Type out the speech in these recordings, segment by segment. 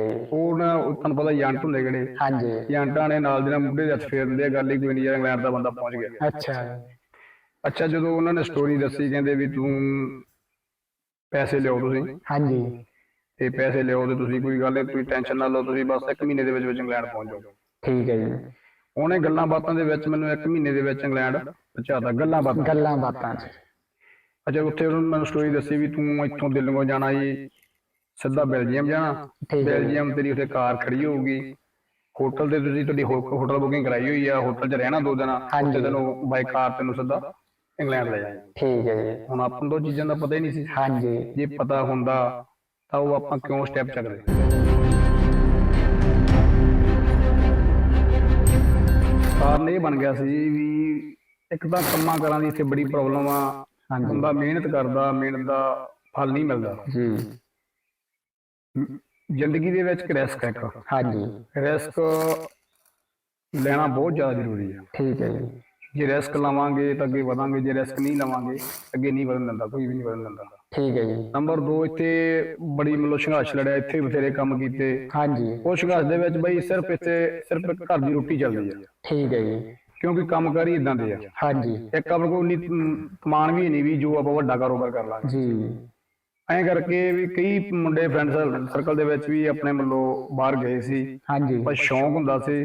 ਉਹ ਨਾ ਉਹ ਤੁਹਾਨੂੰ ਪਤਾ ਏਜੰਟ ਹੁੰਦੇ ਕਿਹੜੇ? ਹਾਂਜੀ। ਏਜੰਟਾਂ ਨੇ ਨਾਲ ਦੇ ਨਾਲ ਮੁੰਡੇ ਦੇ ਹੱਥ ਫੇਰ ਦਿੰਦੇ ਆ ਗੱਲ ਹੀ ਕੋਈ ਨਹੀਂ ਯਾਰ ਇੰਗਲੈਂਡ ਦਾ ਬੰਦਾ ਪਹੁੰਚ ਗਿਆ। ਅੱਛਾ। ਅੱਛਾ ਜਦੋਂ ਉਹਨਾਂ ਨੇ ਸਟੋਰੀ ਦੱਸੀ ਕਹਿੰਦੇ ਵੀ ਤੂੰ ਪੈਸੇ ਲਿਓ ਤੁਸੀਂ। ਹਾਂਜੀ। ਤੇ ਪੈਸੇ ਲਿਓ ਤੇ ਤੁਸੀਂ ਕੋਈ ਗੱਲ ਤੁਸੀਂ ਟੈਨਸ਼ਨ ਨਾ ਲਓ ਤੁਸੀਂ ਬਸ ਇੱਕ ਮਹੀਨੇ ਦੇ ਵਿੱਚ ਵਿੱਚ ਇੰਗਲੈਂਡ ਪਹੁੰਚ ਜਾਓ। ਠੀਕ ਹੈ ਜੀ। ਉਹਨੇ ਗੱਲਾਂ ਬਾਤਾਂ ਦੇ ਵਿੱਚ ਮੈਨੂੰ ਇੱਕ ਮਹੀਨੇ ਦੇ ਵਿੱਚ ਇੰਗਲੈਂਡ ਪਹੁੰਚਾਤਾ ਗੱਲਾਂ ਬਾਤਾਂ। ਗੱਲਾਂ ਬਾਤਾਂ ਅੱਛਾ ਉੱਥੇ ਉਹਨਾਂ ਨੇ ਮੈਨੂੰ ਸਟੋਰੀ ਦੱਸੀ ਵੀ ਤੂੰ ਇੱਥੋਂ ਦਿੱਲੀੋਂ ਜਾਣਾ ਜੀ। ਸਿੱਧਾ ਬੈਲਜੀਅਮ ਜਾਣਾ। ਠੀਕ ਹੈ। ਜੀ। ਬੈਲਜੀਅਮ ਤੇਰੀ ਉੱਥੇ ਕਾਰ ਖੜੀ ਹੋਊਗੀ। ਹੋਟਲ ਤੇ ਤੁਸੀਂ ਤੁਹਾਡੀ ਹੋਟਲ ਬੁਕਿੰਗ ਕਰਾਈ ਹੋਈ ਆ। ਹੋਟਲ 'ਚ ਰਹਿਣਾ ਦੋ ਦਿਨ। ਉੱਥੇ ਤੈਨੂੰ ਬਾਈ ਕਾਰ ਤੈਨੂੰ ਸਿੱਧਾ ਇੰਗਲੈਂਡ ਲੈ ਜਾਣਾ ਠੀਕ ਹੈ ਜੀ। ਹੁਣ ਆਪਾਂ ਨੂੰ ਉਹ ਚੀਜ਼ਾਂ ਦਾ ਪਤਾ ਹੀ ਨਹੀਂ ਸੀ। ਹਾਂਜੀ। ਜੇ ਪਤਾ ਹੁੰਦਾ ਤਾਂ ਉਹ ਆਪਾਂ ਕਿਉਂ ਸਟੈਪ ਚੱਕਦੇ? ਕਾਰਨ ਇਹ ਬਣ ਗਿਆ ਸੀ ਵੀ ਇੱਕ ਤਾਂ ਕੰਮਾਂ ਕਰਾਂ ਦੀ ਇੱਥੇ ਬੜੀ ਪ੍ਰੋਬਲਮ ਆ। ਹਾਂਜੀ। ਬੰਦਾ ਮਿਹਨਤ ਕਰਦਾ ਮਿਹਨਤ ਦਾ ਫਲ ਨਹੀਂ ਮਿਲਦਾ। ਜੀ ਜ਼ਿੰਦਗੀ ਦੇ ਵਿੱਚ ਰਿਸਕ ਹੈ ਇੱਕ। ਹਾਂਜੀ। ਰਿਸਕ ਲੈਣਾ ਬਹੁਤ ਜ਼ਿਆਦਾ ਜ਼ਰੂਰੀ ਹੈ। ਠੀਕ ਹੈ ਜੀ। ਜੇ ਰਿਸਕ ਲਵਾਂਗੇ ਤਾਂ ਅੱਗੇ ਵਧਾਂਗੇ ਜੇ ਰਿਸਕ ਨਹੀਂ ਲਵਾਂਗੇ ਅੱਗੇ ਨਹੀਂ ਵਧਣ ਦਿੰਦਾ ਕੋਈ ਵੀ ਨਹੀਂ ਵਧਣ ਦਿੰਦਾ। ਠੀਕ ਹੈ ਜੀ। ਨੰਬਰ 2 ਇੱਥੇ ਬੜੀ ਮਤਲਬ ਸੰਘਰਸ਼ ਲੜਿਆ ਇੱਥੇ ਬਥੇਰੇ ਕੰਮ ਕੀਤੇ। ਹਾਂਜੀ। ਉਹ ਸੰਘਰਸ਼ ਦੇ ਵਿੱਚ ਬਈ ਸਿਰਫ ਇੱਥੇ ਸਿਰਫ ਘਰ ਦੀ ਰੋਟੀ ਚੱਲਦੀ ਹੈ। ਠੀਕ ਹੈ ਜੀ। ਕਿਉਂਕਿ ਕੰਮ ਕਰ ਹੀ ਇਦਾਂ ਦੇ ਆ। ਹਾਂਜੀ। ਇੱਕ ਆਪਣੇ ਕੋਲ ਨਹੀਂ ਕਮਾਨ ਵੀ ਨਹੀਂ ਵੀ ਜੋ ਆਪਾਂ ਵੱਡਾ ਕਾਰੋਬਾਰ ਕਰ ਲਾਂਗੇ। ਜੀ। ਐਂ ਕਰਕੇ ਵੀ ਕਈ ਮੁੰਡੇ ਫਰੈਂਡ ਸਰਕਲ ਦੇ ਵਿੱਚ ਵੀ ਆਪਣੇ ਮੱਲੋ ਬਾਹਰ ਗਏ ਸੀ। ਹਾਂਜੀ। ਪਰ ਸ਼ੌਂਕ ਹੁੰਦਾ ਸੀ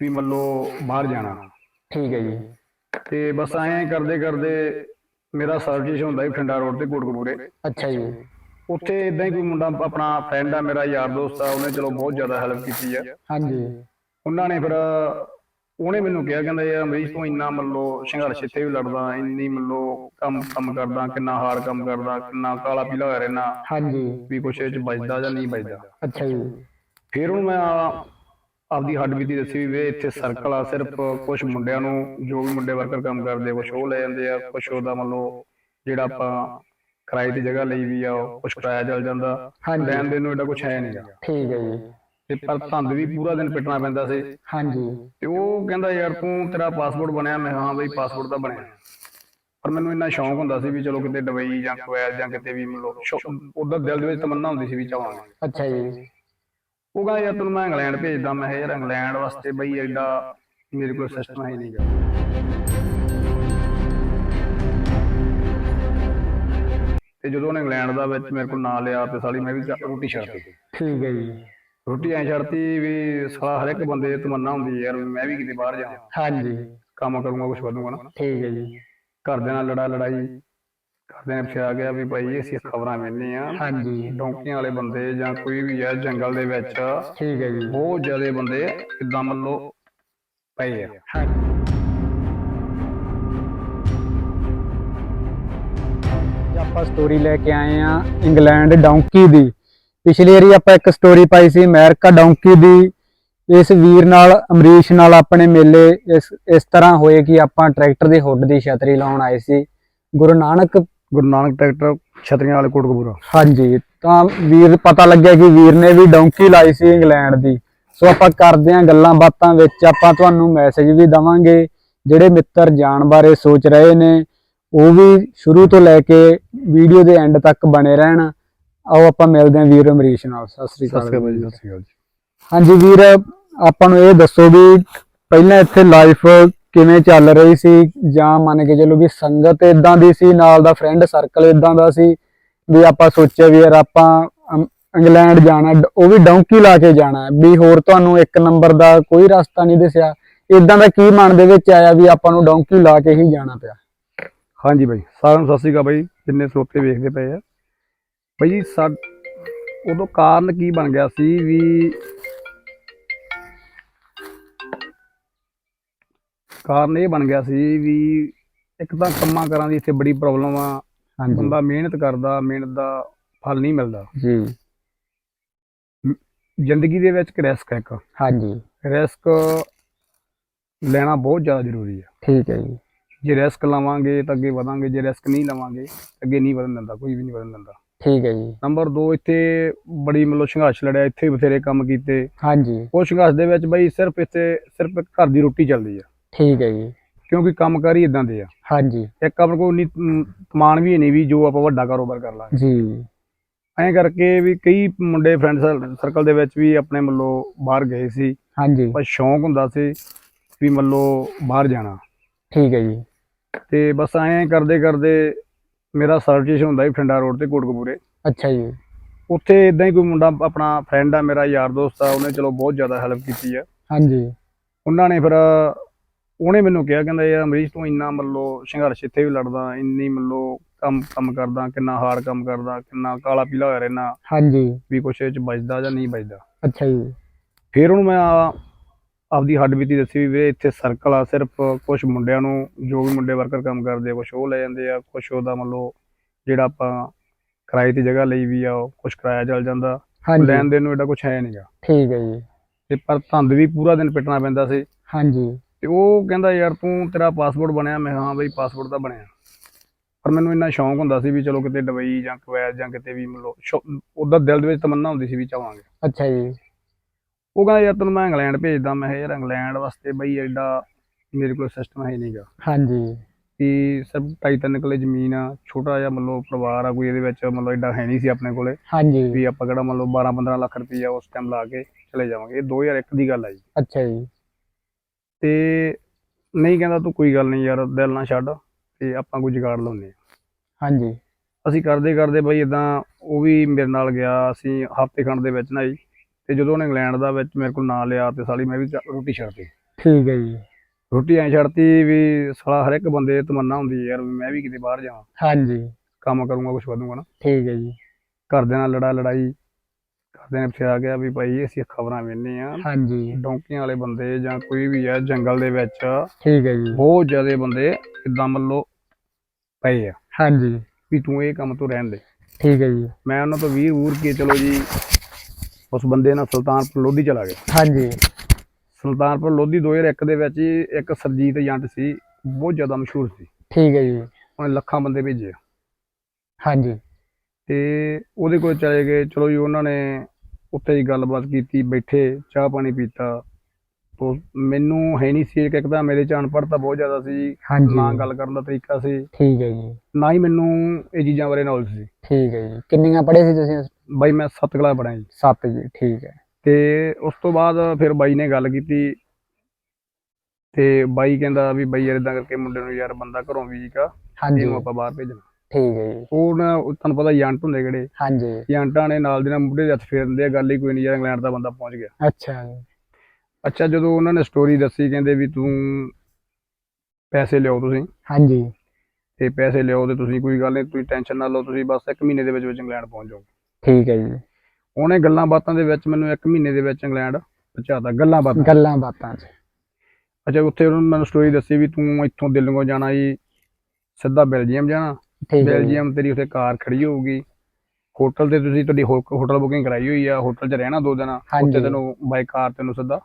ਵੀ ਮੱਲੋ ਬਾਹਰ ਜਾਣਾ। ਠੀਕ ਹੈ ਜੀ। ਤੇ ਬਸ ਐਂ ਕਰਦੇ ਕਰਦੇ ਮੇਰਾ ਸਰਵਿਸ ਹੁੰਦਾ ਸੀ ਠੰਡਾ ਰੋਡ ਤੇ ਕੋਟਕਪੂਰੇ ਅੱਛਾ ਜੀ। ਉੱਥੇ ਇਦਾਂ ਹੀ ਕੋਈ ਮੁੰਡਾ ਆਪਣਾ ਫਰੈਂਡ ਆ ਮੇਰਾ ਯਾਰ ਦੋਸਤ ਆ ਉਹਨੇ ਚਲੋ ਬਹੁਤ ਜ਼ਿਆਦਾ ਹੈਲਪ ਕੀਤੀ ਆ। ਹਾਂਜੀ। ਉਹਨਾਂ ਨੇ ਫਿਰ ਉਹਨੇ ਮੈਨੂੰ ਕਿਹਾ ਕਹਿੰਦਾ ਯਾਰ ਅਮਰੀਸ਼ ਤੂੰ ਇੰਨਾ ਮੱਲੋ ਸੰਘਰਸ਼ ਇੱਥੇ ਵੀ ਲੜਦਾ ਇੰਨੀ ਮੱਲੋ ਕੰਮ ਕੰਮ ਕਰਦਾ ਕਿੰਨਾ ਹਾਰ ਕੰਮ ਕਰਦਾ ਕਿੰਨਾ ਕਾਲਾ ਪੀਲਾ ਹੋਇਆ ਰਹਿਣਾ ਹਾਂਜੀ। ਵੀ ਕੁਛ ਇਹ ਚ ਬਚਦਾ ਜਾਂ ਨਹੀਂ ਬਚਦਾ ਅੱਛਾ ਜੀ। ਫਿਰ ਉਹਨੂੰ ਮੈਂ ਆਪਦੀ ਹੱਡਬੀਤੀ ਦੱਸੀ ਵੀ ਵੇ ਇੱਥੇ ਸਰਕਲ ਆ ਸਿਰਫ ਕੁਝ ਮੁੰਡਿਆਂ ਨੂੰ ਜੋ ਵੀ ਮੁੰਡੇ ਵਰਕਰ ਕੰਮ ਕਰਦੇ ਕੁਝ ਉਹ ਲੈ ਜਾਂਦੇ ਆ ਕੁਝ ਉਹਦਾ ਮੰਨ ਲਓ ਜਿਹੜਾ ਆਪਾਂ ਕਿਰਾਏ ਦੀ ਜਗ੍ਹਾ ਲਈ ਵੀ ਆ ਕੁਝ ਕਿਰਾਇਆ ਚੱਲ ਜਾਂਦਾ। ਲੈਣ ਦੇਣ ਨੂੰ ਇਹਦਾ ਕੁਝ ਹੈ ਨਹੀਂਗਾ ਠੀਕ ਹੈ ਜੀ। ਤੇ ਪਰ ਧੰਦ ਵੀ ਪੂਰਾ ਦਿਨ ਪਿੱਟਣਾ ਪੈਂਦਾ ਸੀ। ਹਾਂਜੀ। ਤੇ ਉਹ ਕਹਿੰਦਾ ਯਾਰ ਤੂੰ ਤੇਰਾ ਪਾਸਪੋਰਟ ਬਣਿਆ ਮੈਂ ਹਾਂ ਬਈ ਪਾਸਪੋਰਟ ਤਾਂ ਬਣਿਆ। ਪਰ ਮੈਨੂੰ ਇੰਨਾ ਸ਼ੌਂਕ ਹੁੰਦਾ ਸੀ ਵੀ ਚਲੋ ਕਿਤੇ ਦੁਬਈ ਜਾਂ ਕੁਵੈਤ ਜਾਂ ਕਿਤੇ ਵੀ ਮਤਲਬ ਉਧਰ ਦਿਲ ਦੇ ਵਿੱਚ ਤਮੰਨਾ ਹੁੰਦੀ ਸੀ ਵੀ ਚਾਹਾਂਗੇ ਅੱਛਾ ਜੀ। ਉਹ ਕਹਿੰਦਾ ਯਾਰ ਤੈਨੂੰ ਮੈਂ ਇੰਗਲੈਂਡ ਭੇਜਦਾ ਮੈਂ ਯਾਰ ਇੰਗਲੈਂਡ ਵਾਸਤੇ ਬਈ ਐਡਾ ਮੇਰੇ ਕੋਲ ਸਿਸਟਮ ਹੈ ਨਹੀਂਗਾ ਤੇ ਜਦੋਂ ਉਹਨੇ ਇੰਗਲੈਂਡ ਦਾ ਵਿੱਚ ਮੇਰੇ ਕੋਲ ਨਾਂ ਲਿਆ ਤੇ ਸਾਲੀ ਮੈਂ ਵੀ ਰੋਟੀ ਛੱਡਤੀ ਠੀਕ ਹੈ ਜੀ। ਰੋਟੀ ਐਂ ਛੱਡਤੀ ਵੀ ਸਾਲਾ ਹਰ ਇੱਕ ਬੰਦੇ ਦੀ ਤਮੰਨਾ ਹੁੰਦੀ ਯਾਰ ਮੈਂ ਵੀ ਕਿਤੇ ਬਾਹਰ ਜਾਵਾਂ ਹਾਂਜੀ। ਕੰਮ ਕਰੂੰਗਾ ਕੁਝ ਕਰੂੰਗਾ ਨਾ। ਠੀਕ ਹੈ ਜੀ। ਘਰਦਿਆਂ ਨਾਲ ਲੜਾ ਲੜਾਈ। ਘਰਦਿਆਂ ਨੇ ਪੁੱਛਿਆ ਗਿਆ ਵੀ ਭਾਈ ਅਸੀਂ ਖਬਰਾਂ ਮਿਲਨੇ ਆ ਹਾਂਜੀ। ਡੌਂਕੀਆਂ ਵਾਲੇ ਬੰਦੇ ਜਾਂ ਕੋਈ ਵੀ ਹੈ ਜੰਗਲ ਦੇ ਵਿੱਚ ਠੀਕ ਹੈ ਜੀ। ਬਹੁਤ ਜ਼ਿਆਦਾ ਬੰਦੇ ਇਦਾਂ ਮੰਨੋ ਪਏ ਆ। ਹਾਂਜੀ। ਆਪਾਂ ਸਟੋਰੀ ਲੈ ਕੇ ਆਏ ਆ ਇੰਗਲੈਂਡ ਡੌਂਕੀ ਦੀ। ਪਿਛਲੀ ਵਾਰੀ ਆਪਾਂ ਇੱਕ ਸਟੋਰੀ ਪਾਈ ਸੀ ਅਮਰੀਕਾ ਡੌਂਕੀ ਦੀ। ਇਸ ਵੀਰ ਨਾਲ ਅਮਰੀਸ਼ ਨਾਲ ਆਪਣੇ ਮੇਲੇ ਇਸ ਇਸ ਤਰ੍ਹਾਂ ਹੋਏ ਕਿ ਆਪਾਂ ਟਰੈਕਟਰ ਦੀ ਹੁੱਡ ਦੀ ਛਤਰੀ ਲਾਉਣ ਆਏ ਸੀ। ਗੁਰੂ ਨਾਨਕ ਗੁਰੂ ਨਾਨਕ ਟਰੈਕਟਰ ਛਤਰੀਆਂ ਵਾਲੇ ਕੋਟਕਪੂਰਾ। ਹਾਂਜੀ ਤਾਂ ਵੀਰ ਪਤਾ ਲੱਗਿਆ ਕਿ ਵੀਰ ਨੇ ਵੀ ਡੌਂਕੀ ਲਾਈ ਸੀ ਇੰਗਲੈਂਡ ਦੀ। ਸੋ ਆਪਾਂ ਕਰਦੇ ਆਂ ਗੱਲਾਂ ਬਾਤਾਂ ਵਿੱਚ ਆਪਾਂ ਤੁਹਾਨੂੰ ਮੈਸੇਜ ਵੀ ਦਵਾਂਗੇ। ਜਿਹੜੇ ਮਿੱਤਰ ਜਾਣ ਬਾਰੇ ਸੋਚ ਰਹੇ ਨੇ ਉਹ ਵੀ ਸ਼ੁਰੂ ਤੋਂ ਲੈ ਕੇ ਵੀਡੀਓ ਦੇ ਐਂਡ ਤੱਕ ਬਣੇ ਰਹਿਣ। ਆਓ ਆਪਾਂ ਮਿਲਦੇ ਆਂ ਵੀਰ ਅਮਰੀਸ਼ ਨਾਲ। ਸਤਿ ਸ੍ਰੀ ਸਤਿ ਸ਼੍ਰੀ ਅਕਾਲ ਅਕਾਲ ਜੀ ਸਤਿ ਸ਼੍ਰੀ ਅਕਾਲ ਜੀ। ਹਾਂਜੀ ਵੀਰ ਆਪਾਂ ਨੂੰ ਇਹ ਦੱਸੋ ਵੀ ਪਹਿਲਾਂ ਇੱਥੇ ਲਾਈਫ ਕਿਵੇਂ ਚੱਲ ਰਹੀ ਸੀ? ਜਾਂ ਮੰਨ ਕੇ ਚੱਲੋ ਵੀ ਸੰਗਤ ਇਦਾਂ ਦੀ ਸੀ ਨਾਲ ਦਾ ਫਰੈਂਡ ਸਰਕਲ ਇਦਾਂ ਦਾ ਸੀ ਵੀ ਆਪਾਂ ਸੋਚਿਆ ਵੀ ਯਾਰ ਆਪਾਂ ਅਮ, ਇੰਗਲੈਂਡ ਜਾਣਾ ਡ- ਉਹ ਵੀ ਡੌਂਕੀ ਲਾ ਕੇ ਜਾਣਾ ਵੀ ਹੋਰ ਤੁਹਾਨੂੰ ਇੱਕ ਨੰਬਰ ਦਾ ਕੋਈ ਰਸਤਾ ਨਹੀਂ ਦਿਸਿਆ। ਇਦਾਂ ਦਾ ਕੀ ਮਨ ਦੇ ਵਿੱਚ ਆਇਆ ਵੀ ਆਪਾਂ ਨੂੰ ਡੌਂਕੀ ਲਾ ਕੇ ਹੀ ਜਾਣਾ ਪਿਆ? ਹਾਂਜੀ ਬਾਈ ਸਾਰਿਆਂ ਨੂੰ ਸਤਿ ਸ਼੍ਰੀ ਅਕਾਲ ਬਾਈ ਜਿੰਨੇ ਸਰੋਤੇ ਵੇਖਦੇ ਪਏ ਆ। ਬਾਈ ਜੀ ਸਾ ਉਦੋਂ ਕਾਰਨ ਕੀ ਬਣ ਗਿਆ ਸੀ ਵੀ ਕਾਰਨ ਇਹ ਬਣ ਗਿਆ ਸੀ ਵੀ ਇੱਕ ਤਾਂ ਕੰਮਾਂ ਕਰਾਂ ਦੀ ਇੱਥੇ ਬੜੀ ਪ੍ਰੋਬਲਮ ਆ। ਹਾਂਜੀ। ਬੰਦਾ ਮਿਹਨਤ ਕਰਦਾ ਮਿਹਨਤ ਦਾ ਫਲ ਨਹੀਂ ਮਿਲਦਾ। ਜੀ। ਜ਼ਿੰਦਗੀ ਦੇ ਵਿੱਚ ਰਿਸਕ ਹੈ ਇੱਕ। ਹਾਂਜੀ। ਰਿਸਕ ਲੈਣਾ ਬਹੁਤ ਜ਼ਿਆਦਾ ਜ਼ਰੂਰੀ ਹੈ ਠੀਕ ਹੈ ਜੀ। ਜੇ ਰਿਸਕ ਲਵਾਂਗੇ ਤਾਂ ਅੱਗੇ ਵਧਾਂਗੇ ਜੇ ਰਿਸਕ ਨਹੀਂ ਲਵਾਂਗੇ ਅੱਗੇ ਨਹੀਂ ਵਧਣ ਦਿੰਦਾ ਕੋਈ ਵੀ ਨਹੀਂ ਵਧਣ ਦਿੰਦਾ। ਠੀਕ ਹੈ ਜੀ। ਨੰਬਰ 2 ਇੱਥੇ ਬੜੀ ਮਤਲਬ ਸੰਘਰਸ਼ ਲੜਿਆ ਇੱਥੇ ਬਥੇਰੇ ਕੰਮ ਕੀਤੇ। ਹਾਂਜੀ। ਉਹ ਸੰਘਰਸ਼ ਦੇ ਵਿੱਚ ਬਈ ਸਿਰਫ ਇੱਥੇ ਸਿਰਫ ਇੱਕ ਘਰ ਦੀ ਰੋਟੀ ਚੱਲਦੀ ਆ। ਠੀਕ ਹੈ ਜੀ। ਕਿਉਂਕਿ ਕੰਮ ਕਰ ਹੀ ਇਦਾਂ ਦੇ ਆ। ਹਾਂਜੀ। ਇੱਕ ਆਪਣੇ ਕੋਲ ਨਹੀਂ ਕਮਾਨ ਵੀ ਨਹੀਂ ਵੀ ਜੋ ਆਪਾਂ ਵੱਡਾ ਕਾਰੋਬਾਰ ਕਰ ਲਾਂਗੇ। ਜੀ। ਐਂ ਕਰਕੇ ਵੀ ਕਈ ਮੁੰਡੇ ਫਰੈਂਡ ਸਰਕਲ ਦੇ ਵਿੱਚ ਵੀ ਆਪਣੇ ਮੱਲੋ ਬਾਹਰ ਗਏ ਸੀ। ਹਾਂਜੀ। ਪਰ ਸ਼ੌਂਕ ਹੁੰਦਾ ਸੀ ਵੀ ਮੱਲੋ ਬਾਹਰ ਜਾਣਾ। ਠੀਕ ਹੈ ਜੀ। ਤੇ ਬਸ ਐਂ ਕਰਦੇ ਕਰਦੇ ਮੇਰਾ ਸਰਟੀਫਿਕੇਸ਼ਨ ਹੁੰਦਾ ਸੀ ਫਿੰਡਾ ਰੋਡ ਤੇ ਕੋਟਕਪੂਰੇ ਅੱਛਾ ਜੀ। ਉੱਥੇ ਇਦਾਂ ਹੀ ਕੋਈ ਮੁੰਡਾ ਆਪਣਾ ਫਰੈਂਡ ਆ ਮੇਰਾ ਯਾਰ ਦੋਸਤ ਆ ਉਹਨੇ ਚਲੋ ਬਹੁਤ ਜ਼ਿਆਦਾ ਹੈਲਪ ਕੀਤੀ ਆ। ਹਾਂਜੀ। ਉਹਨਾਂ ਨੇ ਫਿਰ ਉਹਨੇ ਮੈਨੂੰ ਕਿਹਾ ਕਹਿੰਦਾ ਯਾਰ ਅਮਰੀਸ਼ ਤੂੰ ਇੰਨਾ ਮੱਲੋ ਸੰਘਰਸ਼ ਇੱਥੇ ਵੀ ਲੜਦਾ ਇੰਨੀ ਮੱਲੋ ਕੰਮ ਕੰਮ ਕਰਦਾ ਕਿੰਨਾ ਹਾਰਡ ਕੰਮ ਕਰਦਾ ਕਿੰਨਾ ਕਾਲਾ ਪੀਲਾ ਹੋਇਆ ਰਹਿਣਾ ਹਾਂਜੀ। ਵੀ ਕੁਛ ਇਹ ਚ ਬਚਦਾ ਜਾਂ ਨਹੀਂ ਬਚਦਾ ਅੱਛਾ ਜੀ। ਫਿਰ ਉਹਨੂੰ ਮੈਂ ਆਪਦੀ ਹੱਡਬੀਤੀ ਦੱਸੀ ਵੀ ਵੀਰੇ ਇੱਥੇ ਸਰਕਲ ਆ ਸਿਰਫ ਕੁਝ ਮੁੰਡਿਆਂ ਨੂੰ ਜੋ ਵੀ ਮੁੰਡੇ ਵਰਕਰ ਕੰਮ ਕਰਦੇ ਆ ਕੁਝ ਉਹ ਲੈ ਜਾਂਦੇ ਆ ਕੁਝ ਉਹਦਾ ਮੰਨ ਲਓ ਜਿਹੜਾ ਆਪਾਂ ਕਿਰਾਏ ਦੀ ਜਗ੍ਹਾ ਲਈ ਵੀ ਆ ਉਹ ਕੁਝ ਕਿਰਾਇਆ ਚੱਲ ਜਾਂਦਾ। ਲੈਣ ਦੇਣ ਨੂੰ ਐਡਾ ਕੁਝ ਹੈ ਨਹੀਂਗਾ। ਠੀਕ ਹੈ ਜੀ। ਤੇ ਪਰ ਧੰਦ ਵੀ ਪੂਰਾ ਦਿਨ ਪਿੱਟਣਾ ਪੈਂਦਾ ਸੀ। ਹਾਂਜੀ। ਤੇ ਉਹ ਕਹਿੰਦਾ ਯਾਰ ਤੂੰ ਤੇਰਾ ਪਾਸਪੋਰਟ ਬਣਿਆ? ਮੈਂ ਹਾਂ ਬਈ ਪਾਸਪੋਰਟ ਤਾਂ ਬਣਿਆ। ਪਰ ਮੈਨੂੰ ਇੰਨਾ ਸ਼ੌਂਕ ਹੁੰਦਾ ਸੀ ਵੀ ਚਲੋ ਕਿਤੇ ਦੁਬਈ ਜਾਂ ਕੁਵੈਤ ਜਾਂ ਕਿਤੇ ਵੀ ਮਤਲਬ ਉਹਦਾ ਦਿਲ ਦੇ ਵਿੱਚ ਤਮੰਨਾ ਹੁੰਦੀ ਸੀ ਵੀ ਚਾਹਾਂਗੇ ਅੱਛਾ ਜੀ। ਉਹ ਕਹਿੰਦਾ ਯਾਰ ਤੈਨੂੰ ਮੈਂ ਇੰਗਲੈਂਡ ਭੇਜਦਾ ਮੈਂ ਕਿਹਾ ਯਾਰ ਇੰਗਲੈਂਡ ਵਾਸਤੇ ਬਈ ਐਡਾ ਮੇਰੇ ਕੋਲ ਸਿਸਟਮ ਹੈ ਨਹੀਂਗਾ ਹਾਂਜੀ। ਕਿ ਸਭ ਢਾਈ ਤਿੰਨ ਕਿੱਲੇ ਜ਼ਮੀਨ ਆ ਛੋਟਾ ਜਿਹਾ ਮਤਲਬ ਪਰਿਵਾਰ ਆ ਕੋਈ ਇਹਦੇ ਵਿੱਚ ਮਤਲਬ ਐਡਾ ਹੈ ਨਹੀਂ ਸੀ ਆਪਣੇ ਕੋਲੇ। ਹਾਂਜੀ। ਵੀ ਆਪਾਂ ਕਿਹੜਾ ਮਤਲਬ 12 15 ਲੱਖ ਰੁਪਈਆ ਉਸ ਟਾਈਮ ਲਾ ਕੇ ਚਲੇ ਜਾਵਾਂਗੇ। ਇਹ 2001 ਦੀ ਗੱਲ ਆ ਜੀ। ਅੱਛਾ ਜੀ। ਤੇ ਨਹੀਂ ਕਹਿੰਦਾ ਤੂੰ ਕੋਈ ਗੱਲ ਨਹੀਂ ਯਾਰ ਦਿਲ ਨਾ ਛੱਡ ਤੇ ਆਪਾਂ ਕੋਈ ਜੁਗਾੜ ਲਾਉਂਦੇ ਆ ਹਾਂਜੀ। ਅਸੀਂ ਕਰਦੇ ਕਰਦੇ ਬਈ ਇਦਾਂ ਉਹ ਵੀ ਮੇਰੇ ਨਾਲ ਗਿਆ ਅਸੀਂ ਹਫ਼ਤੇ ਖੰਡ ਦੇ ਵਿੱਚ ਨਾ ਜੀ। ਤੇ ਜਦੋਂ ਉਹਨੇ ਇੰਗਲੈਂਡ ਦਾ ਵਿੱਚ ਮੇਰੇ ਕੋਲ ਨਾਂ ਲਿਆ ਤੇ ਸਾਲੀ ਮੈਂ ਵੀ ਰੋਟੀ ਛੱਡਤੀ। ਠੀਕ ਹੈ ਜੀ। ਰੋਟੀ ਐਂ ਛੱਡਤੀ ਵੀ ਸਾਲਾ ਹਰ ਇੱਕ ਬੰਦੇ ਦੀ ਤਮੰਨਾ ਹੁੰਦੀ ਯਾਰ ਵੀ ਮੈਂ ਵੀ ਕਿਤੇ ਬਾਹਰ ਜਾਵਾਂ। ਹਾਂਜੀ। ਕੰਮ ਕਰੂੰਗਾ ਕੁਝ ਵਧੂੰਗਾ ਨਾ। ਠੀਕ ਹੈ ਜੀ। ਘਰਦਿਆਂ ਨਾਲ ਲੜਾ ਲੜਾਈ ਘਰਦਿਆਂ ਨੇ ਫਿਰ ਆ ਗਿਆ ਵੀ ਭਾਈ ਅਸੀਂ ਖਬਰਾਂ ਵੇਖਨੇ ਆ ਹਾਂਜੀ। ਡੌਂਕੀਆਂ ਵਾਲੇ ਬੰਦੇ ਜਾਂ ਕੋਈ ਵੀ ਆ ਜੰਗਲ ਦੇ ਵਿੱਚ ਠੀਕ ਹੈ ਜੀ। ਬਹੁਤ ਜ਼ਿਆਦੇ ਬੰਦੇ ਇਦਾਂ ਮੱਲੋ ਪਏ ਆ। ਹਾਂਜੀ। ਵੀ ਤੂੰ ਇਹ ਕੰਮ ਤੋਂ ਰਹਿਣ ਦੇ। ਠੀਕ ਹੈ ਜੀ। ਮੈਂ ਉਹਨਾਂ ਤੋਂ ਵੀਰ ਵੂਰ ਕੇ ਚਲੋ ਜੀ ਉਸ ਬੰਦੇ ਨਾਲ ਸੁਲਤਾਨਪੁਰ ਲੋਧੀ ਚਲਾ ਗਿਆ। ਹਾਂਜੀ। ਸੁਲਤਾਨਪੁਰ ਲੋਧੀ 2001 ਦੇ ਵਿੱਚ ਹੀ ਇੱਕ ਸਰਜੀਤ ਏਜੰਟ ਸੀ ਬਹੁਤ ਜ਼ਿਆਦਾ ਮਸ਼ਹੂਰ ਸੀ। ਠੀਕ ਹੈ ਜੀ। ਉਹਨੇ ਲੱਖਾਂ ਬੰਦੇ ਭੇਜੇ। ਹਾਂਜੀ। ਤੇ ਉਹਦੇ ਕੋਲ ਚਲੇ ਗਏ। ਚਲੋ ਜੀ ਉਹਨਾਂ ਨੇ ਉੱਥੇ ਹੀ ਗੱਲਬਾਤ ਕੀਤੀ ਬੈਠੇ ਚਾਹ ਪਾਣੀ ਪੀਤਾ। ਤੋ ਮੈਨੂੰ ਹੈ ਨਹੀਂ ਸੀ ਕਿ ਇੱਕ ਤਾਂ ਮੇਰੇ ਚ ਅਨਪੜ੍ਹਤਾ ਬਹੁਤ ਜ਼ਿਆਦਾ ਸੀ ਹਾਂਜੀ। ਨਾ ਗੱਲ ਕਰਨ ਦਾ ਤਰੀਕਾ ਸੀ। ਠੀਕ ਹੈ ਜੀ। ਨਾ ਹੀ ਮੈਨੂੰ ਇਹ ਚੀਜ਼ਾਂ ਬਾਰੇ ਨੌਲੇਜ ਸੀ। ਠੀਕ ਹੈ ਜੀ। ਕਿੰਨੀਆਂ ਪੜ੍ਹੇ ਸੀ ਤੁਸੀਂ ਬਾਈ ਮੈਂ ਸੱਤ ਕਲਾਸ ਪੜ੍ਹਿਆ ਜੀ। ਸੱਤ ਜੀ ਠੀਕ ਹੈ। ਤੇ ਉਸ ਤੋਂ ਬਾਅਦ ਫਿਰ ਬਾਈ ਨੇ ਗੱਲ ਕੀਤੀ। ਤੇ ਬਾਈ ਕਹਿੰਦਾ ਵੀ ਬਾਈ ਯਾਰ ਇਦਾਂ ਕਰਕੇ ਮੁੰਡੇ ਨੂੰ ਯਾਰ ਬੰਦਾ ਘਰੋਂ ਵੀਕ ਆ ਹਾਂਜੀ। ਇਹਨੂੰ ਆਪਾਂ ਬਾਹਰ ਭੇਜਣਾ। ਠੀਕ ਹੈ ਜੀ। ਉਹ ਨਾ ਉਹ ਤੁਹਾਨੂੰ ਪਤਾ ਏਜੰਟ ਹੁੰਦੇ ਕਿਹੜੇ? ਹਾਂਜੀ। ਏਜੰਟਾਂ ਨੇ ਨਾਲ ਦੀ ਨਾਲ ਮੁੰਡੇ ਦੇ ਹੱਥ ਫੇਰ ਦਿੰਦੇ ਆ ਗੱਲ ਹੀ ਕੋਈ ਨਹੀਂ ਯਾਰ ਇੰਗਲੈਂਡ ਦਾ ਬੰਦਾ ਪਹੁੰਚ ਗਿਆ। ਅੱਛਾ ਜੀ। ਅੱਛਾ ਜਦੋਂ ਉਹਨਾਂ ਨੇ ਸਟੋਰੀ ਦੱਸੀ ਕਹਿੰਦੇ ਵੀ ਤੂੰ ਪੈਸੇ ਲਿਓ ਤੁਸੀਂ। ਹਾਂਜੀ। ਤੇ ਪੈਸੇ ਲਿਓ ਤੇ ਤੁਸੀਂ ਕੋਈ ਗੱਲ ਨਹੀਂ ਤੁਸੀਂ ਟੈਨਸ਼ਨ ਨਾ ਲਓ ਤੁਸੀਂ ਬਸ 1 ਮਹੀਨੇ ਦੇ ਵਿੱਚ ਵਿੱਚ ਇੰਗਲੈਂਡ ਪਹੁੰਚ ਜਾਓਗੇ ਠੀਕ ਹੈ ਜੀ। ਉਹਨੇ ਗੱਲਾਂ ਬਾਤਾਂ ਦੇ ਵਿੱਚ ਮੈਨੂੰ 1 ਮਹੀਨੇ ਦੇ ਵਿੱਚ ਇੰਗਲੈਂਡ ਪਹੁੰਚਾਤਾ ਗੱਲਾਂ ਬਾਤਾਂ। ਗੱਲਾਂ ਬਾਤਾਂ ਚ। ਅੱਛਾ ਉੱਥੇ ਉਹਨਾਂ ਨੇ ਮੈਨੂੰ ਸਟੋਰੀ ਦੱਸੀ ਵੀ ਤੂੰ ਇੱਥੋਂ ਦਿੱਲੀੋਂ ਜਾਣਾ ਜੀ ਸਿੱਧਾ ਬੈਲਜੀਅਮ ਜਾਣਾ। ਬੈਲਜੀਅਮ ਤੇਰੀ ਉੱਥੇ ਕਾਰ ਖੜੀ ਹੋਊਗੀ। ਹੋਟਲ ਤੇ ਤੁਸੀਂ ਤੁਹਾਡੀ ਹੋਟਲ ਬੁਕਿੰਗ ਕਰਾਈ ਹੋਈ ਆ ਹੋਟਲ 'ਚ ਰਹਿਣਾ ਦੋ ਦਿਨ। ਉੱਥੇ ਤੈਨੂੰ ਬਾਈ ਕਾਰ ਤੈਨੂੰ ਸਿੱਧਾ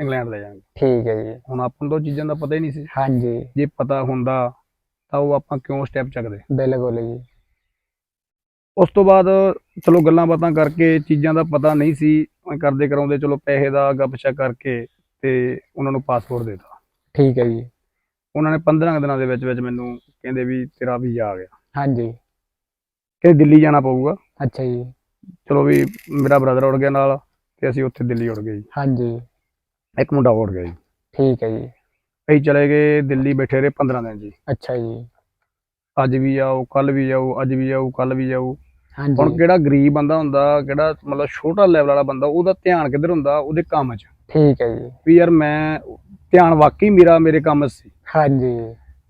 ਇੰਗਲੈਂਡ ਲੈ ਜਾਣਗੇ ਠੀਕ ਹੈ ਜੀ। ਹੁਣ ਆਪਾਂ ਨੂੰ ਤਾਂ ਉਹ ਚੀਜ਼ਾਂ ਦਾ ਪਤਾ ਹੀ ਨਹੀਂ ਸੀ। ਹਾਂਜੀ। ਜੇ ਪਤਾ ਹੁੰਦਾ ਤਾਂ ਉਹ ਆਪਾਂ ਕਿਉਂ ਸਟੈਪ ਚੱਕਦੇ? ਬਿਲਕੁਲ ਜੀ। ਉਸ ਤੋਂ ਬਾਅਦ ਚਲੋ ਗੱਲਾਂ ਬਾਤਾਂ ਕਰਕੇ ਚੀਜ਼ਾਂ ਦਾ ਪਤਾ ਨਹੀਂ ਸੀ ਕਰਦੇ ਕਰਾਉਂਦੇ ਚਲੋ ਪੈਸੇ ਦਾ ਗੱਪਸ਼ਾ ਕਰਕੇ ਤੇ ਉਹਨਾਂ ਨੂੰ ਪਾਸਪੋਰਟ ਦੇਤਾ। ਠੀਕ ਹੈ ਜੀ। ਉਹਨਾਂ ਨੇ 15 ਕੁ ਦਿਨਾਂ ਦੇ ਵਿੱਚ ਵਿੱਚ ਮੈਨੂੰ ਕਹਿੰਦੇ ਵੀ ਤੇਰਾ ਵੀਜ਼ਾ ਆ ਗਿਆ। ਹਾਂਜੀ। ਕਿ ਦਿੱਲੀ ਜਾਣਾ ਪਊਗਾ। ਅੱਛਾ ਜੀ। ਚਲੋ ਵੀ ਮੇਰਾ ਬ੍ਰਦਰ ਉੜ ਗਿਆ ਨਾਲ ਤੇ ਅਸੀਂ ਉੱਥੇ ਦਿੱਲੀ ਉੜ ਗਏ ਜੀ। ਹਾਂਜੀ। ਇੱਕ ਮੁੰਡਾ ਉੜ ਗਿਆ ਜੀ। ਠੀਕ ਹੈ ਜੀ। ਅਸੀਂ ਚਲੇ ਗਏ ਦਿੱਲੀ ਬੈਠੇ ਰਹੇ 15 ਦਿਨ ਜੀ। ਅੱਛਾ ਜੀ। ਅੱਜ ਵੀ ਆਓ ਕੱਲ ਵੀ ਆਓ ਅੱਜ ਵੀ ਆਓ ਕੱਲ ਵੀ ਆਓ। ਹੁਣ ਹਾਂਜੀ ਕਿਹੜਾ ਗਰੀਬ ਬੰਦਾ ਹੁੰਦਾ ਕਿਹੜਾ ਮਤਲਬ ਛੋਟਾ ਲੈਵਲ ਵਾਲਾ ਬੰਦਾ ਉਹਦਾ ਧਿਆਨ ਕਿੱਧਰ ਹੁੰਦਾ? ਉਹਦੇ ਕੰਮ 'ਚ। ਠੀਕ ਹੈ ਜੀ। ਵੀ ਯਾਰ ਮੈਂ ਧਿਆਨ ਵਾਕਈ ਮੇਰਾ ਮੇਰੇ ਕੰਮ 'ਚ ਸੀ। ਹਾਂਜੀ।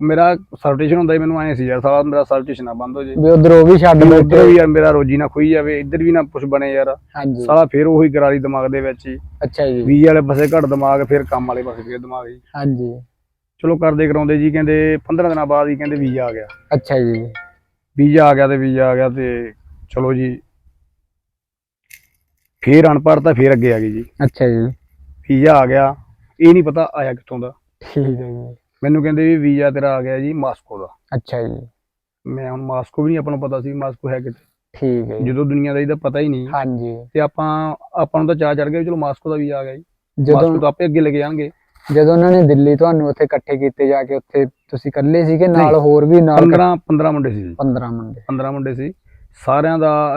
ਮੇਰਾ ਸਰਟੀਫਿਕੇਸ਼ਨ ਹੁੰਦਾ ਸੀ ਮੈਨੂੰ ਐ ਸੀ ਯਾਰ ਸਾਲਾ ਮੇਰਾ ਸਰਟੀਫਿਕੇਸ਼ਨ ਨਾ ਬੰਦ ਹੋ ਜੇ। ਵੀ ਉਧਰ ਉਹ ਵੀ ਛੱਡ ਉੱਧਰ ਬੈਠੇ ਵੀ ਯਾਰ ਮੇਰਾ ਰੋਜੀ ਨਾ ਖੋਈ ਜਾਵੇ ਇੱਧਰ ਵੀ ਨਾ ਕੁਛ ਬਣੇ ਯਾਰ। ਹਾਂਜੀ। ਸਾਲਾ ਫੇਰ ਉਹੀ ਗਰਾਰੀ ਦਿਮਾਗ ਦੇ ਵਿੱਚ ਹੀ। ਅੱਛਾ ਜੀ। ਵੀਜ਼ੇ ਵਾਲੇ ਪਾਸੇ ਘੱਟ ਦਿਮਾਗ ਫਿਰ ਕੰਮ ਵਾਲੇ ਪਾਸੇ ਫੇਰ ਦਿਮਾਗ ਜੀ ਹਾਂਜੀ। ਚਲੋ ਕਰਦੇ ਕਰਾਉਂਦੇ ਜੀ ਕਹਿੰਦੇ 15 ਦਿਨਾਂ ਬਾਅਦ ਹੀ ਕਹਿੰਦੇ ਵੀਜ਼ਾ ਆ ਗਿਆ। ਅੱਛਾ ਜੀ। ਵੀਜ਼ਾ ਆ ਗਿਆ ਤੇ ਵੀਜ਼ਾ ਆ ਗਿਆ ਤੇ ਚਲੋ ਜੀ। ਫੇਰ ਅਨਪੜ੍ਹਤਾ ਫੇਰ ਅੱਗੇ ਆ ਗਈ ਜੀ। ਅੱਛਾ ਜੀ। ਵੀਜ਼ਾ ਆ ਗਿਆ ਇਹ ਨਹੀਂ ਪਤਾ ਆਇਆ ਕਿੱਥੋਂ ਦਾ। ਠੀਕ ਹੈ ਜੀ। ਮੈਨੂੰ ਕਹਿੰਦੇ ਵੀ ਵੀਜ਼ਾ ਤੇਰਾ ਆ ਗਿਆ ਜੀ ਮਾਸਕੋ ਦਾ। ਅੱਛਾ ਜੀ। ਮੈਂ ਹੁਣ ਮਾਸਕੋ ਵੀ ਨਹੀਂ ਆਪਾਂ ਨੂੰ ਪਤਾ ਸੀ ਮਾਸਕੋ ਹੈ ਕਿੱਥੇ। ਠੀਕ ਹੈ ਜੀ। ਜਦੋਂ ਦੁਨੀਆ ਦਾ ਇਹਦਾ ਪਤਾ ਹੀ ਨਹੀਂ। ਹਾਂਜੀ। ਤੇ ਆਪਾਂ ਆਪਾਂ ਨੂੰ ਤਾਂ ਚਾਹ ਚੜ ਗਿਆ ਵੀ ਚਲੋ ਮਾਸਕੋ ਦਾ ਵੀਜ਼ਾ ਆ ਗਿਆ ਜੀ। ਜਦੋਂ ਮਾਸਕੋ ਤਾਂ ਆਪੇ ਅੱਗੇ ਲੈ ਕੇ ਜਾਣਗੇ। ਜਦੋਂ ਉਹਨਾਂ ਨੇ ਦਿੱਲੀ ਤੁਹਾਨੂੰ ਉੱਥੇ ਇਕੱਠੇ ਕੀਤੇ ਜਾ ਕੇ ਉੱਥੇ ਤੁਸੀਂ ਇਕੱਲੇ ਸੀਗੇ ਨਾਲ ਨਹੀਂ। ਹੋਰ ਵੀ ਨਾਲ 15 15 ਮੁੰਡੇ ਸੀ ਜੀ। 15 ਮੁੰਡੇ। 15 ਮੁੰਡੇ ਸੀ। ਸਾਰਿਆਂ ਦਾ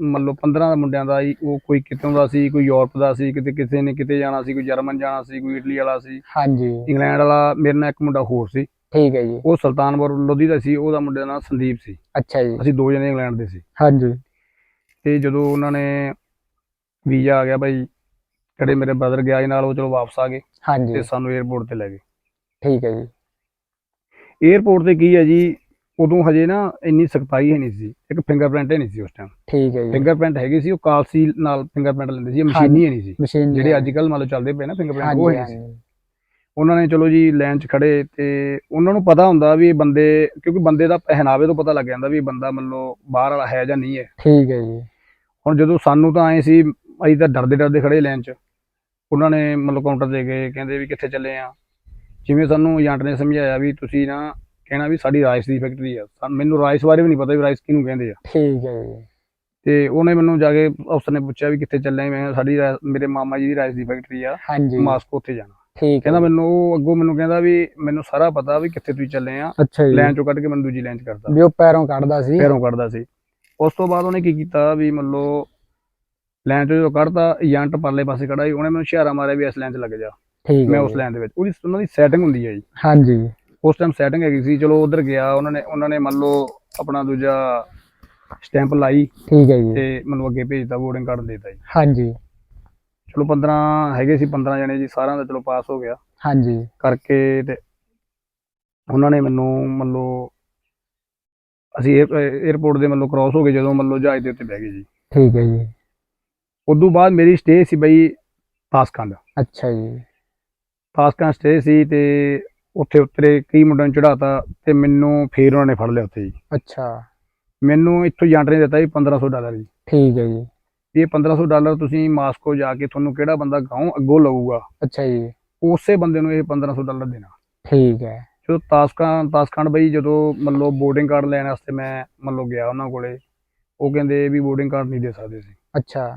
ਮੰਨ ਲਓ 15 ਮੁੰਡਿਆਂ ਦਾ ਉਹ ਕੋਈ ਕਿਤੋਂ ਦਾ ਸੀ ਕੋਈ ਯੂਰਪ ਦਾ ਸੀ ਕਿਤੇ ਕਿਸੇ ਨੇ ਕਿਤੇ ਜਾਣਾ ਸੀ ਕੋਈ ਜਰਮਨ ਜਾਣਾ ਸੀ ਕੋਈ ਇਟਲੀ ਵਾਲਾ ਸੀ। ਹਾਂਜੀ। ਇੰਗਲੈਂਡ ਵਾਲਾ ਮੇਰੇ ਨਾਲ ਇੱਕ ਮੁੰਡਾ ਹੋਰ ਸੀ। ਠੀਕ ਹੈ ਜੀ। ਉਹ ਸੁਲਤਾਨਪੁਰ ਲੋਧੀ ਦਾ ਸੀ ਉਹਦਾ ਮੁੰਡੇ ਦਾ ਸੰਦੀਪ ਸੀ। ਅੱਛਾ ਜੀ। ਅਸੀਂ ਦੋ ਜਣੇ ਇੰਗਲੈਂਡ ਦੇ ਸੀ। ਹਾਂਜੀ। ਤੇ ਜਦੋਂ ਉਹਨਾਂ ਨੇ ਵੀਜ਼ਾ ਆ ਗਿਆ ਭਾਈ ਜਿਹੜੇ ਮੇਰੇ ਬ੍ਰਦਰ ਗਿਆ ਜੀ ਨਾਲ ਉਹ ਚਲੋ ਵਾਪਸ ਆ ਗਏ ਹਾਂਜੀ। ਤੇ ਸਾਨੂੰ 에어ਪੋਰਟ ਤੇ ਲੈ ਗਏ। ਠੀਕ ਹੈ ਜੀ। 에어ਪੋਰਟ ਤੇ ਕੀ ਹੈ ਜੀ ਉਦੋਂ ਹਜੇ ਨਾ ਇੰਨੀ ਸਖਤਾਈ ਹੈ ਨਹੀਂ ਸੀ ਇੱਕ ਫਿੰਗਰਪ੍ਰਿੰਟ ਹੈ ਨਹੀਂ ਸੀ ਉਸ ਟਾਈਮ ਠੀਕ ਹੈ ਜੀ। ਫਿੰਗਰਪ੍ਰਿੰਟ ਹੈਗੀ ਸੀ ਉਹ ਕਾਲਸੀ ਨਾਲ ਫਿੰਗਰਪ੍ਰਿੰਟ ਲੈਂਦੇ ਸੀ ਮਸ਼ੀਨੀ ਹੈ ਨਹੀਂ ਸੀ। ਜਿਹੜੇ ਅੱਜ ਕੱਲ ਮੰਨ ਲਓ ਚੱਲਦੇ ਪਏ ਨਾ ਫਿੰਗਰਪ੍ਰਿੰਟ ਉਹ ਹੈ ਸੀ। ਉਹਨਾਂ ਨੇ ਚਲੋ ਜੀ ਲਾਈਨ 'ਚ ਖੜੇ ਤੇ ਉਹਨਾਂ ਨੂੰ ਪਤਾ ਹੁੰਦਾ ਵੀ ਇਹ ਬੰਦੇ ਕਿਉਂਕਿ ਬੰਦੇ ਦਾ ਪਹਿਨਾਵੇ ਤੋਂ ਪਤਾ ਲੱਗ ਜਾਂਦਾ ਵੀ ਇਹ ਬੰਦਾ ਮੰਨ ਲਓ ਬਾਹਰ ਵਾਲਾ ਹੈ ਜਾਂ ਨਹੀਂ ਹੈ। ਠੀਕ ਹੈ ਜੀ। ਹੁਣ ਜਦੋਂ ਸਾਨੂੰ ਤਾਂ ਆਏ ਸੀ ਅਸੀਂ ਤਾਂ ਡਰਦੇ ਡਰਦੇ ਖੜੇ ਲਾਈਨ 'ਚ। ਉਹਨਾਂ ਨੇ ਮਤਲਬ ਕਾਊਂਟਰ ਤੇ ਗਏ ਕਹਿੰਦੇ ਵੀ ਕਿੱਥੇ ਚੱਲੇ ਆ। ਜਿਵੇਂ ਸਾਨੂੰ ਏਜੰਟ ਨੇ ਸਮਝਾਇਆ ਵੀ ਤੁਸੀਂ ਨਾ ਕਹਿਣਾ ਵੀ ਸਾਡੀ ਰਾਈਸ ਦੀ ਫੈਕਟਰੀ ਆ। ਸਾਨੂੰ ਮੈਨੂੰ ਰਾਈਸ ਬਾਰੇ ਵੀ ਨਹੀਂ ਪਤਾ ਵੀ ਰਾਈਸ ਕਿਹਨੂੰ ਕਹਿੰਦੇ ਆ। ਠੀਕ ਹੈ ਜੀ। ਤੇ ਉਹਨੇ ਮੈਨੂੰ ਜਾ ਕੇ ਅਫਸਰ ਨੇ ਪੁੱਛਿਆ ਵੀ ਕਿੱਥੇ ਚੱਲੇ ਮੈਂ ਕਿਹਾ ਸਾਡੀ ਰਾਇ- ਮੇਰੇ ਮਾਮਾ ਜੀ ਦੀ ਰਾਈਸ ਦੀ ਫੈਕਟਰੀ ਆ। ਹਾਂਜੀ। ਮਾਸਕੋ ਉੱਥੇ ਜਾਣਾ। ਠੀਕ ਹੈ। ਕਹਿੰਦਾ ਮੈਨੂੰ ਉਹ ਅੱਗੋਂ ਮੈਨੂੰ ਕਹਿੰਦਾ ਵੀ ਮੈਨੂੰ ਸਾਰਾ ਪਤਾ ਵੀ ਕਿੱਥੇ ਤੁਸੀਂ ਚੱਲੇ ਆ। ਅੱਛਾ ਜੀ। ਚੋਂ ਕੱਢ ਕੇ ਮੈਨੂੰ ਦੂਜੀ ਲਾਈਨ 'ਚ ਕਰਤਾ। ਵੀ ਉਹ ਪੈਰੋਂ ਕੱਢਦਾ ਸੀ। ਪੈਰੋਂ ਕੱਢਦਾ ਸੀ। ਉਸ ਤੋਂ ਬਾਅਦ ਉਹਨੇ ਕੀ ਕੀਤਾ ਵੀ ਮੰਨ ਲਓ ਲਾਈਨ ਚੋਂ ਜਦੋਂ ਕੱਢਤਾ ਏਜੰਟ ਪਰਲੇ ਪਾਸੇ ਖੜਾ ਸੀ। ਉਹਨੇ ਮੈਨੂੰ ਇਸ਼ਾਰਾ ਮਾਰਿਆ ਵੀ ਇਸ ਲਾਈਨ 'ਚ ਲੱਗ ਜਾ। ਠੀਕ ਮੈਂ ਉਸ ਜੀ। ਦੇ ਵਿੱਚ। ਉਹਦੀ ਉਹਨਾਂ ਦੀ ਸੈਟਿੰਗ ਹੁੰਦੀ ਹੈ ਜੀ। ਹਾਂਜੀ। ਉਸ ਟਾਈਮ ਸੈਟਿੰਗ ਹੈਗੀ ਸੀ ਚਲੋ ਉਧਰ ਗਿਆ ਉਹਨਾਂ ਨੇ ਉਹਨਾਂ ਨੇ ਮੰਨ ਲਓ ਆਪਣਾ ਦੂਜਾ ਸਟੈਂਪ ਲਾਈ ਠੀਕ ਹੈ ਜੀ। ਤੇ ਮੈਨੂੰ ਅੱਗੇ ਭੇਜਤਾ ਬੋਰਡਿੰਗ ਕਾਰਡ ਦੇਤਾ ਜੀ। ਹਾਂਜੀ। ਚਲੋ 15 ਹੈਗੇ ਸੀ 15 ਜਣੇ ਜੀ ਸਾਰਿਆਂ ਦਾ ਚਲੋ ਪਾਸ ਹੋ ਗਿਆ। ਹਾਂਜੀ। ਕਰਕੇ ਤੇ ਉਹਨਾਂ ਨੇ ਮੈਨੂੰ ਮੰਨ ਲਓ ਅਸੀਂ 에어ਪੋਰਟ ਦੇ ਮੰਨ ਲਓ ਕ੍ਰਾਸ ਹੋ ਗਏ ਜਦੋਂ ਮੰਨ ਲਓ ਜਹਾਜ਼ ਦੇ ਉੱਤੇ ਬਹਿ ਗਏ ਜੀ। ਠੀਕ ਹੈ ਜੀ। ਉਦੋਂ ਬਾਅਦ ਮੇਰੀ ਸਟੇ ਸੀ ਬਈ ਤਾਸਕੰਦ ਅੱਛਾ ਜੀ। ਤਾਸਕੰਦ ਸਟੇ ਸੀ ਤੇ ਉੱਥੇ ਉਤਰੇ ਕਈ ਮੁੰਡਿਆਂ ਨੂੰ ਚੜਾਤਾ ਤੇ ਮੈਨੂੰ ਫੇਰ ਉਹਨਾਂ ਨੇ ਫੜ ਲਿਆ ਉੱਥੇ ਜੀ। ਅੱਛਾ। ਮੈਨੂੰ ਇੱਥੋਂ ਏਜੰਟ ਨੇ ਦਿੱਤਾ ਜੀ 1500 ਡਾਲਰ ਜੀ। ਠੀਕ ਹੈ ਜੀ। ਇਹ 1500 ਡਾਲਰ ਤੁਸੀਂ ਮਾਸਕੋ ਜਾ ਕੇ ਤੁਹਾਨੂੰ ਕਿਹੜਾ ਬੰਦਾ ਗਾਉਂ ਅੱਗੋਂ ਲਊਗਾ ਅੱਛਾ ਜੀ। ਉਸੇ ਬੰਦੇ ਨੂੰ ਇਹ 1500 ਡਾਲਰ ਦੇਣਾ। ਠੀਕ ਹੈ। ਜਦੋਂ ਤਾਸਕਾਂ ਤਾਸਖੰਡ ਬਈ ਜਦੋਂ ਮੰਨ ਲਓ ਬੋਰਡਿੰਗ ਕਾਰਡ ਲੈਣ ਵਾਸਤੇ ਮੈਂ ਮੰਨ ਲਓ ਗਿਆ ਉਹਨਾਂ ਕੋਲੇ ਉਹ ਕਹਿੰਦੇ ਵੀ ਬੋਰਡਿੰਗ ਕਾਰਡ ਨਹੀਂ ਦੇ ਸਕਦੇ ਸੀ ਅੱਛਾ।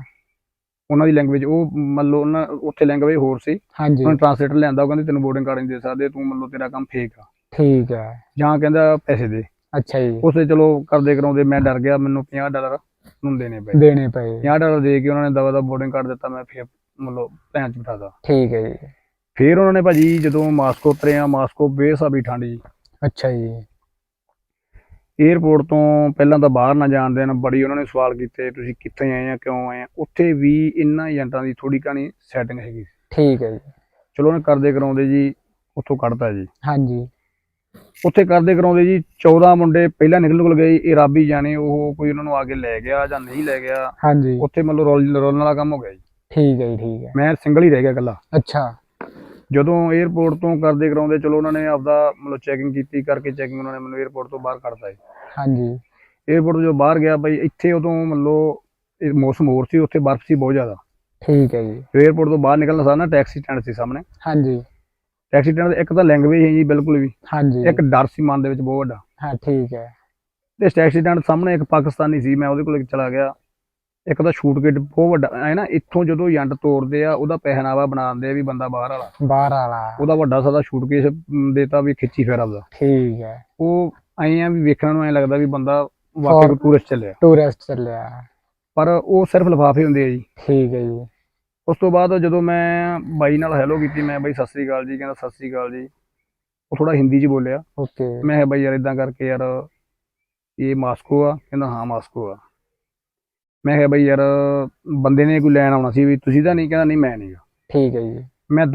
ਉਹਨਾਂ ਦੀ ਲੈਂਗੁਏਜ ਉਹ ਮੰਨ ਲਓ ਉਹਨਾਂ ਉੱਥੇ ਲੈਂਗੁਏਜ ਹੋਰ ਸੀ। ਹਾਂਜੀ। ਉਹਨਾਂ ਟ੍ਰਾਂਸਲੇਟਰ ਲਿਆਂਦਾ ਉਹ ਕਹਿੰਦੇ ਤੈਨੂੰ ਬੋਰਡਿੰਗ ਕਾਰਡ ਨਹੀਂ ਦੇ ਸਕਦੇ ਤੂੰ ਮੰਨ ਲਓ ਤੇਰਾ ਕੰਮ ਫੇਕ ਆ। ਠੀਕ ਹੈ ਜਾਂ ਕਹਿੰਦਾ ਪੈਸੇ ਦੇ। ਅੱਛਾ ਜੀ। ਉਸੇ ਚਲੋ ਕਰਦੇ ਕਰਾਉਂਦੇ ਮੈਂ ਡਰ ਗਿਆ ਮੈਨੂੰ 50 ਡਾਲਰ ਨੂੰ ਦੇਣੇ ਪਏ। ਦੇਣੇ ਪਏ। 50 ਡਾਲਰ ਦੇ ਕੇ ਉਹਨਾਂ ਨੇ ਦਵਾ ਦਾ ਬੋਰਡਿੰਗ ਕਾਰਡ ਦਿੱਤਾ ਮੈਂ ਫੇਰ ਲਓ ਭੈਣ ਚ ਬਿਠਾਦਾ ਠੀਕ ਹੈ ਜੀ। ਫੇਰ ਉਹਨਾਂ ਨੇ ਭਾਜੀ ਜਦੋਂ ਮਾਸਕੋ ਉਤਰੇ ਆ ਮਾਸਕੋ ਬੇਸਾਬੀ ਠੰਡ ਜੀ। ਅੱਛਾ ਜੀ। ਏਅਰਪੋਰਟ ਤੋਂ ਪਹਿਲਾਂ ਤਾਂ ਬਾਹਰ ਨਾ ਜਾਣ ਦੇਣ ਬੜੀ ਉਹਨਾਂ ਨੇ ਸਵਾਲ ਕੀਤੇ ਤੁਸੀਂ ਕਿੱਥੇ ਆਏ ਆ ਕਿਉਂ ਆਏ ਆ? ਉੱਥੇ ਵੀ ਇਹਨਾਂ ਏਜੰਟਾਂ ਦੀ ਥੋੜੀ ਕਹਾਣੀ ਸੈਟਿੰਗ ਹੈਗੀ ਸੀ। ਠੀਕ ਹੈ ਜੀ। ਚਲੋ ਉਹਨੇ ਕਰਦੇ ਕਰਾਉਂਦੇ ਜੀ ਉੱਥੋਂ ਕੱਢਤਾ ਜੀ। ਹਾਂਜੀ। ਉੱਥੇ ਕਰਦੇ ਕਰਾਉਂਦੇ ਜੀ 14 ਮੁੰਡੇ ਪਹਿਲਾਂ ਨਿਕਲ ਨਿਕਲ ਗਏ ਇਹ ਰੱਬ ਜਾਣੇ ਉਹ ਕੋਈ ਉਹਨਾਂ ਨੂੰ ਆ ਕੇ ਲੈ ਗਿਆ ਜਾਂ ਨਹੀਂ ਲੈ ਗਿਆ। ਹਾਂਜੀ। ਉੱਥੇ ਮਤਲਬ ਰੋਲ ਰੋਲਣ ਵਾਲਾ ਕੰਮ ਹੋ ਗਿਆ ਜੀ। ਠੀਕ ਹੈ ਜੀ ਠੀਕ ਹੈ। ਮੈਂ ਸਿੰਗਲ ਹੀ ਰਹਿ ਗਿਆ ਇਕੱਲਾ। ਅੱਛਾ। ਜਦੋਂ ਏਅਰਪੋਰਟ ਤੋਂ ਕਰਦੇ ਕਰਾਉਂਦੇ ਚਲੋ ਉਹਨਾਂ ਨੇ ਆਪਦਾ ਮਤਲਬ ਚੈਕਿੰਗ ਕੀਤੀ ਕਰਕੇ ਚੈਕਿੰਗ ਉਹਨਾਂ ਨੇ ਮੈਨੂੰ ਏਅਰਪੋਰਟ ਤੋਂ ਬਾਹਰ ਕੱਢਤਾ ਜੀ। ਹਾਂਜੀ। ਏਅਰਪੋਰਟ ਤੋਂ ਜਦੋਂ ਬਾਹਰ ਗਿਆ ਬਈ ਇੱਥੇ ਉਦੋਂ ਮੰਨ ਲਓ ਇਹ ਮੌਸਮ ਹੋਰ ਸੀ ਉੱਥੇ ਬਰਫ਼ ਸੀ ਬਹੁਤ ਜ਼ਿਆਦਾ। ਠੀਕ ਹੈ ਜੀ। ਏਅਰਪੋਰਟ ਤੋਂ ਬਾਹਰ ਨਿਕਲਣ ਸਾਰ ਨਾ ਟੈਕਸੀ ਸਟੈਂਡ ਸੀ ਸਾਹਮਣੇ। ਹਾਂਜੀ। ਟੈਕਸੀ ਸਟੈਂਡ ਇੱਕ ਤਾਂ ਲੈਂਗੁਏਜ ਹੈ ਜੀ ਬਿਲਕੁਲ ਵੀ। ਹਾਂਜੀ। ਇੱਕ ਡਰ ਸੀ ਮਨ ਦੇ ਵਿੱਚ ਬਹੁਤ ਵੱਡਾ। ਹਾਂ ਠੀਕ ਹੈ। ਤੇ ਟੈਕਸੀ ਸਟੈਂਡ ਸਾਹਮਣੇ ਇੱਕ ਪਾਕਿਸਤਾਨੀ ਸੀ ਮੈਂ ਉਹਦੇ ਕੋਲ ਚਲਾ ਗਿਆ। ਇੱਕ ਤਾਂ ਸ਼ੂਟ ਕਿਟ ਬਹੁਤ ਵੱਡਾ ਐ ਨਾ ਇੱਥੋਂ ਜਦੋਂ ਏਜੰਟ ਤੋੜਦੇ ਆ ਉਹਦਾ ਪਹਿਨਾਵਾ ਬਣਾਉਂਦੇ ਆ ਵੀ ਬੰਦਾ ਬਾਹਰ ਵਾਲਾ। ਬਾਹਰ ਵਾਲਾ। ਉਹਦਾ ਵੱਡਾ ਸਾਦਾ ਸ਼ੂਟ ਕੇਸ ਦੇਤਾ ਵੀ ਖਿੱਚੀ ਫੇਰ ਆਪਦਾ। ਠੀਕ ਹੈ। ਉਹ ਐਂ ਆ ਵੀ ਵੇਖਣ ਨੂੰ ਐਂ ਲੱਗਦਾ ਵੀ ਬੰਦਾ ਵਾਕਈ ਟੂਰਿਸਟ ਚੱਲਿਆ। ਟੂਰਿਸਟ ਚੱਲਿਆ। ਪਰ ਉਹ ਸਿਰਫ ਲਿਫਾਫੇ ਹੁੰਦੇ ਆ ਜੀ। ਠੀਕ ਹੈ ਜੀ। ਉਸ ਤੋਂ ਬਾਅਦ ਜਦੋਂ ਮੈਂ ਬਾਈ ਨਾਲ ਹੈਲੋ ਕੀਤੀ ਮੈਂ ਬਾਈ ਸਤਿ ਸ੍ਰੀ ਅਕਾਲ ਜੀ ਕਹਿੰਦਾ ਸਤਿ ਸ੍ਰੀ ਅਕਾਲ ਜੀ। ਉਹ ਥੋੜਾ ਹਿੰਦੀ 'ਚ ਬੋਲਿਆ। ਓਕੇ ਮੈਂ ਬਾਈ ਯਾਰ ਇਦਾਂ ਕਰਕੇ ਯਾਰ ਇਹ ਮਾਸਕੋ ਆ? ਕਹਿੰਦਾ ਹਾਂ ਮਾਸਕੋ ਆ। ਮੈਂ ਕਿਹਾ ਬਾਈ ਯਾਰ ਬੰਦੇ ਨੇ ਕੋਈ ਲੈਣ ਆਉਣਾ ਸੀ ਵੀ ਤੁਸੀਂ ਤਾਂ ਨਹੀਂ ਕਹਿੰਦਾ ਨਹੀਂ ਮੈਂ ਨਹੀਂ ਗਾ ਠੀਕ ਹੈ ਜੀ। ਮੈਂ